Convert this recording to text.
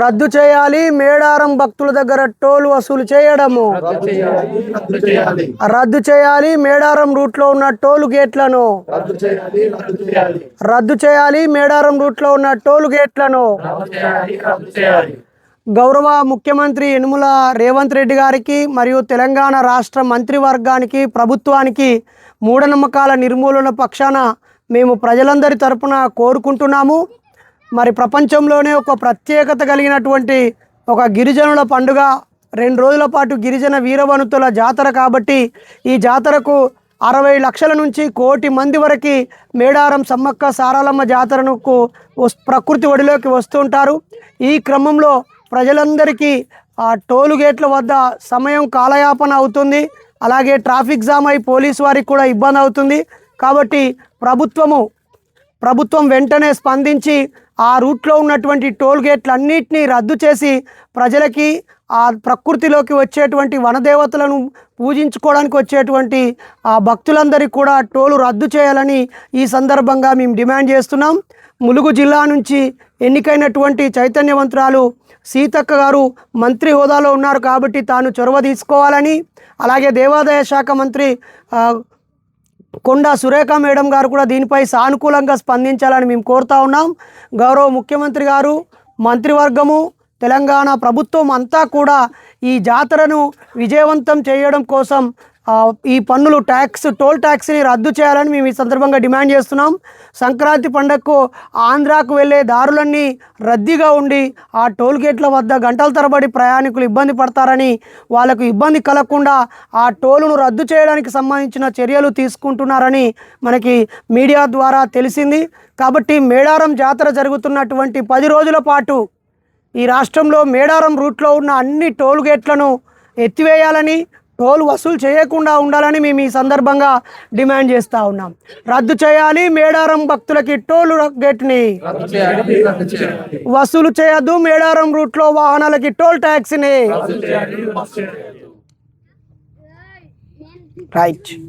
రద్దు చేయాలి మేడారం భక్తుల దగ్గర టోల్ వసూలు చేయడము. రద్దు చేయాలి రద్దు చేయాలి. రద్దు చేయాలి మేడారం రూట్లో ఉన్న టోల్ గేట్లను. రద్దు చేయాలి రద్దు చేయాలి. రద్దు చేయాలి మేడారం రూట్లో ఉన్న టోల్ గేట్లను. గౌరవ ముఖ్యమంత్రి యనుమల రేవంత్ రెడ్డి గారికి మరియు తెలంగాణ రాష్ట్ర మంత్రివర్గానికి ప్రభుత్వానికి మూఢనమ్మకాల నిర్మూలన పక్షాన మేము ప్రజలందరి తరపున కోరుకుంటున్నాము. మరి ప్రపంచంలోనే ఒక ప్రత్యేకత కలిగినటువంటి ఒక గిరిజనుల పండుగ. రెండు రోజుల పాటు గిరిజన వీరవనుతుల జాతర కాబట్టి ఈ జాతరకు అరవై లక్షల నుంచి కోటి మంది వరకు మేడారం సమ్మక్క సారాలమ్మ జాతరకు వస్- ప్రకృతి ఒడిలోకి వస్తుంటారు ఈ క్రమంలో ప్రజలందరికీ ఆ టోలు గేట్ల వద్ద సమయం కాలయాపన అవుతుంది. అలాగే ట్రాఫిక్ జామ్ అయి పోలీసు వారికి కూడా ఇబ్బంది అవుతుంది. కాబట్టి ప్రభుత్వము ప్రభుత్వం వెంటనే స్పందించి ఆ రూట్లో ఉన్నటువంటి టోల్ గేట్లన్నింటినీ రద్దు చేసి ప్రజలకి ఆ ప్రకృతిలోకి వచ్చేటువంటి వనదేవతలను పూజించుకోవడానికి వచ్చేటువంటి ఆ భక్తులందరికీ కూడా టోలు రద్దు చేయాలని ఈ సందర్భంగా మేము డిమాండ్ చేస్తున్నాం. ములుగు జిల్లా నుంచి ఎన్నికైనటువంటి చైతన్యవంతురాలు సీతక్క గారు మంత్రి హోదాలో ఉన్నారు కాబట్టి తాను చొరవ తీసుకోవాలని అలాగే దేవాదాయ శాఖ మంత్రి కొండ కొండా సురేఖ మేడం గారు కూడా దీనిపై సానుకూలంగా స్పందించాలని మేము కోరుతా ఉన్నాం. గౌరవ ముఖ్యమంత్రి గారు మంత్రివర్గము తెలంగాణ ప్రభుత్వం అంతా కూడా ఈ జాతరను విజయవంతం చేయడం కోసం ఈ పన్నులు ట్యాక్స్ టోల్ ట్యాక్స్ని రద్దు చేయాలని మేము ఈ సందర్భంగా డిమాండ్ చేస్తున్నాం. సంక్రాంతి పండగకు ఆంధ్రాకు వెళ్ళే దారులన్నీ రద్దీగా ఉండి ఆ టోల్ గేట్ల వద్ద గంటల తరబడి ప్రయాణికులు ఇబ్బంది పడతారని వాళ్ళకు ఇబ్బంది కలగకుండా ఆ టోలును రద్దు చేయడానికి సంబంధించిన చర్యలు తీసుకుంటున్నారని మనకి మీడియా ద్వారా తెలిసింది. కాబట్టి మేడారం జాతర జరుగుతున్నటువంటి పది రోజుల పాటు ఈ రాష్ట్రంలో మేడారం రూట్లో ఉన్న అన్ని టోల్ గేట్లను ఎత్తివేయాలని టోల్ వసూలు చేయకుండా ఉండాలని మేము ఈ సందర్భంగా డిమాండ్ చేస్తూ ఉన్నాం. రద్దు చేయాలి మేడారం భక్తులకి టోల్ గేట్ని. వసూలు చేయొద్దు మేడారం రూట్లో వాహనాలకి టోల్ ట్యాక్స్ని. రైట్.